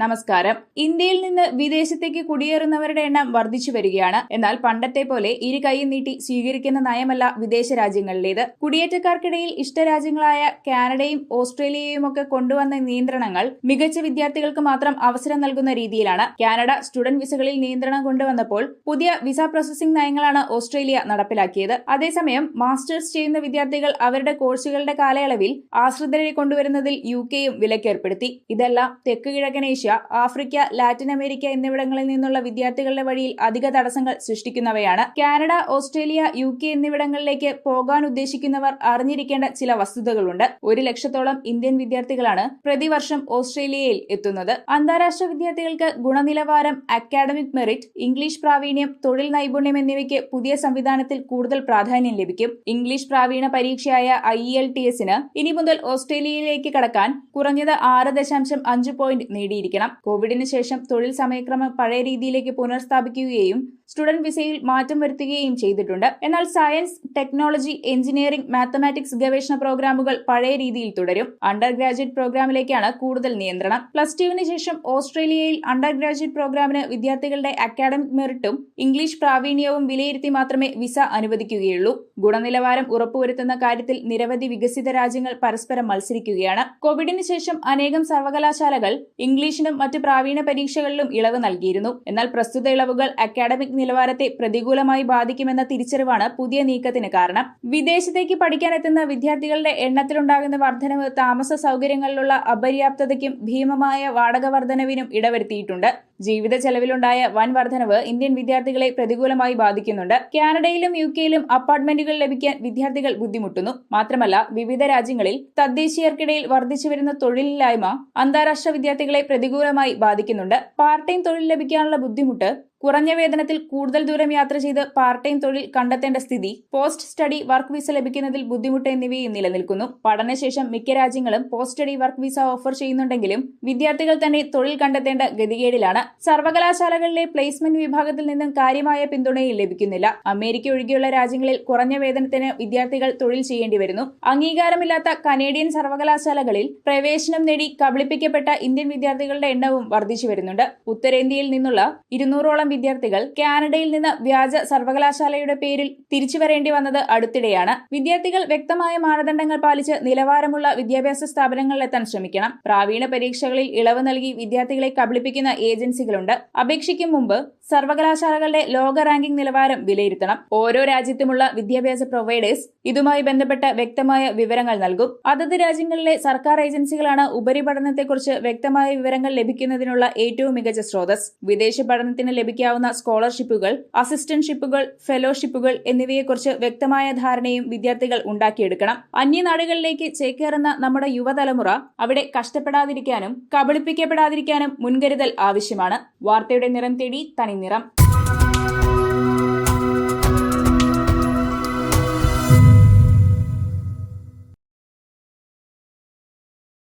നമസ്കാരം. ഇന്ത്യയിൽ നിന്ന് വിദേശത്തേക്ക് കുടിയേറുന്നവരുടെ എണ്ണം വർദ്ധിച്ചു വരികയാണ്. എന്നാൽ പണ്ടത്തെ പോലെ ഇരു കൈയും നീട്ടി സ്വീകരിക്കുന്ന നയമല്ല വിദേശ രാജ്യങ്ങളിലേത്. കുടിയേറ്റക്കാർക്കിടയിൽ ഇഷ്ടരാജ്യങ്ങളായ കാനഡയും ഓസ്ട്രേലിയയും ഒക്കെ കൊണ്ടുവന്ന നിയന്ത്രണങ്ങൾ മികച്ച വിദ്യാർത്ഥികൾക്ക് മാത്രം അവസരം നൽകുന്ന രീതിയിലാണ്. കാനഡ സ്റ്റുഡന്റ് വിസകളിൽ നിയന്ത്രണം കൊണ്ടുവന്നപ്പോൾ പുതിയ വിസ പ്രോസസിംഗ് നയങ്ങളാണ് ഓസ്ട്രേലിയ നടപ്പിലാക്കിയത്. അതേസമയം മാസ്റ്റേഴ്സ് ചെയ്യുന്ന വിദ്യാർത്ഥികൾ അവരുടെ കോഴ്സുകളുടെ കാലയളവിൽ ആശ്രിതരെ കൊണ്ടുവരുന്നതിൽ യു കെയും വിലക്കേർപ്പെടുത്തി. ഇതെല്ലാം തെക്ക് കിഴക്കൻ ഏഷ്യ ആഫ്രിക്ക ലാറ്റിൻ അമേരിക്ക എന്നിവിടങ്ങളിൽ നിന്നുള്ള വിദ്യാർത്ഥികളുടെ വഴിയിൽ അധിക തടസ്സങ്ങൾ സൃഷ്ടിക്കുന്നവയാണ്. കാനഡ ഓസ്ട്രേലിയ യു കെ എന്നിവിടങ്ങളിലേക്ക് പോകാൻ ഉദ്ദേശിക്കുന്നവർ അറിഞ്ഞിരിക്കേണ്ട ചില വസ്തുതകളുണ്ട്. ഒരു ലക്ഷത്തോളം ഇന്ത്യൻ വിദ്യാർത്ഥികളാണ് പ്രതിവർഷം ഓസ്ട്രേലിയയിൽ എത്തുന്നത്. അന്താരാഷ്ട്ര വിദ്യാർത്ഥികൾക്ക് ഗുണനിലവാരം അക്കാഡമിക് മെറിറ്റ് ഇംഗ്ലീഷ് പ്രാവീണ്യം തൊഴിൽ നൈപുണ്യം എന്നിവയ്ക്ക് പുതിയ സംവിധാനത്തിൽ കൂടുതൽ പ്രാധാന്യം ലഭിക്കും. ഇംഗ്ലീഷ് പ്രാവീണ പരീക്ഷയായ ഐ എൽ ടി എസിന് ഇനി മുതൽ ഓസ്ട്രേലിയയിലേക്ക് കടക്കാൻ കുറഞ്ഞത് ആറ് ദശാംശം അഞ്ച് പോയിന്റ് നേടിയിരിക്കണം. കോവിഡിന് ശേഷം തൊഴിൽ സമയക്രമം പഴയ രീതിയിലേക്ക് പുനഃസ്ഥാപിക്കുകയും സ്റ്റുഡന്റ് വിസയിൽ മാറ്റം വരുത്തുകയും ചെയ്തിട്ടുണ്ട്. എന്നാൽ സയൻസ് ടെക്നോളജി എഞ്ചിനീയറിംഗ് മാത്തമാറ്റിക്സ് ഗവേഷണ പ്രോഗ്രാമുകൾ പഴയ രീതിയിൽ തുടരും. അണ്ടർ ഗ്രാജുവേറ്റ് പ്രോഗ്രാമിലേക്കാണ് കൂടുതൽ നിയന്ത്രണം. പ്ലസ് ടുവിന് ശേഷം ഓസ്ട്രേലിയയിൽ അണ്ടർ ഗ്രാജുവേറ്റ് പ്രോഗ്രാമിന് വിദ്യാർത്ഥികളുടെ അക്കാഡമിക് മെറിറ്റും ഇംഗ്ലീഷ് പ്രാവീണ്യവും വിലയിരുത്തി മാത്രമേ വിസ അനുവദിക്കുകയുള്ളൂ. ഗുണനിലവാരം ഉറപ്പുവരുത്തുന്ന കാര്യത്തിൽ നിരവധി വികസിത രാജ്യങ്ങൾ പരസ്പരം മത്സരിക്കുകയാണ്. കോവിഡിന് ശേഷം അനേകം സർവകലാശാലകൾ ഇംഗ്ലീഷിനും മറ്റ് പ്രാവീണ പരീക്ഷകളിലും ഇളവ് നൽകിയിരുന്നു. എന്നാൽ പ്രസ്തുത ഇളവുകൾ അക്കാഡമിക് നിലവാരത്തെ പ്രതികൂലമായി ബാധിക്കുമെന്ന തിരിച്ചറിവാണ് പുതിയ നീക്കത്തിന് കാരണം. വിദേശത്തേക്ക് പഠിക്കാനെത്തുന്ന വിദ്യാർത്ഥികളുടെ എണ്ണത്തിലുണ്ടാകുന്ന വർധനവ് താമസ സൗകര്യങ്ങളിലുള്ള അപര്യാപ്തതയ്ക്കും ഭീമമായ വാടക വർധനവിനും ഇടവരുത്തിയിട്ടുണ്ട്. ജീവിത ചെലവിലുണ്ടായ വൻ വർധനവ് ഇന്ത്യൻ വിദ്യാർത്ഥികളെ പ്രതികൂലമായി ബാധിക്കുന്നുണ്ട്. കാനഡയിലും യു കെയിലും അപ്പാർട്ട്മെന്റുകൾ ലഭിക്കാൻ വിദ്യാർത്ഥികൾ ബുദ്ധിമുട്ടുന്നു. മാത്രമല്ല വിവിധ രാജ്യങ്ങളിൽ തദ്ദേശീയർക്കിടയിൽ വർദ്ധിച്ചുവരുന്ന തൊഴിലില്ലായ്മ അന്താരാഷ്ട്ര വിദ്യാർത്ഥികളെ പ്രതികൂലമായി ബാധിക്കുന്നുണ്ട്. പാർട്ട് ടൈം തൊഴിൽ ലഭിക്കാനുള്ള ബുദ്ധിമുട്ട് കുറഞ്ഞ വേതനത്തിൽ കൂടുതൽ ദൂരം യാത്ര ചെയ്ത് പാർട്ട് ടൈം തൊഴിൽ കണ്ടെത്തേണ്ട സ്ഥിതി പോസ്റ്റ് സ്റ്റഡി വർക്ക് വിസ ലഭിക്കുന്നതിൽ ബുദ്ധിമുട്ട് എന്നിവയും നിലനിൽക്കുന്നു. പഠനശേഷം മിക്ക രാജ്യങ്ങളും post study work visa offer ചെയ്യുന്നുണ്ടെങ്കിലും വിദ്യാർത്ഥികൾ തന്നെ തൊഴിൽ കണ്ടെത്തേണ്ട ഗതികേടിലാണ്. സർവകലാശാലകളിലെ പ്ലേസ്മെന്റ് വിഭാഗത്തിൽ നിന്നും കാര്യമായ പിന്തുണയും ലഭിക്കുന്നില്ല. അമേരിക്ക ഒഴികെയുള്ള രാജ്യങ്ങളിൽ കുറഞ്ഞ വേതനത്തിന് വിദ്യാർത്ഥികൾ തൊഴിൽ ചെയ്യേണ്ടി വരുന്നു. അംഗീകാരമില്ലാത്ത കനേഡിയൻ സർവകലാശാലകളിൽ പ്രവേശനം നേടി കബളിപ്പിക്കപ്പെട്ട ഇന്ത്യൻ വിദ്യാർത്ഥികളുടെ എണ്ണവും വർദ്ധിച്ചു വരുന്നുണ്ട്. ഉത്തരേന്ത്യയിൽ നിന്നുള്ള ഇരുന്നൂറോളം വിദ്യാർത്ഥികൾ കാനഡയിൽ നിന്ന് വ്യാജ സർവകലാശാലയുടെ പേരിൽ തിരിച്ചു വരേണ്ടി വന്നത് അടുത്തിടെയാണ്. വിദ്യാർത്ഥികൾ വ്യക്തമായ മാനദണ്ഡങ്ങൾ പാലിച്ച് നിലവാരമുള്ള വിദ്യാഭ്യാസ സ്ഥാപനങ്ങളിലെത്താൻ ശ്രമിക്കണം. പ്രാവീണ പരീക്ഷകളിൽ ഇളവ് നൽകി വിദ്യാർത്ഥികളെ കബളിപ്പിക്കുന്ന ഏജൻസികളുണ്ട്. അപേക്ഷിക്കും മുമ്പ് സർവകലാശാലകളുടെ ലോക റാങ്കിംഗ് നിലവാരം വിലയിരുത്തണം. ഓരോ രാജ്യത്തുമുള്ള വിദ്യാഭ്യാസ പ്രൊവൈഡേഴ്സ് ഇതുമായി ബന്ധപ്പെട്ട വ്യക്തമായ വിവരങ്ങൾ നൽകും. അതത് രാജ്യങ്ങളിലെ സർക്കാർ ഏജൻസികളാണ് ഉപരിപഠനത്തെക്കുറിച്ച് വ്യക്തമായ വിവരങ്ങൾ ലഭിക്കുന്നതിനുള്ള ഏറ്റവും മികച്ച സ്രോതസ് വിദേശ പഠനത്തിന് ലഭിക്കാവുന്ന സ്കോളർഷിപ്പുകൾ അസിസ്റ്റൻഷിപ്പുകൾ ഫെലോഷിപ്പുകൾ എന്നിവയെക്കുറിച്ച് വ്യക്തമായ ധാരണയും വിദ്യാർത്ഥികൾ ഉണ്ടാക്കിയെടുക്കണം. അന്യനാടുകളിലേക്ക് ചേക്കേറുന്ന നമ്മുടെ യുവതലമുറ അവിടെ കഷ്ടപ്പെടാതിരിക്കാനും കബളിപ്പിക്കപ്പെടാതിരിക്കാനും മുൻകരുതൽ ആവശ്യമാണ്. വാർത്തയുടെ നിറം തേടി തനി നിറം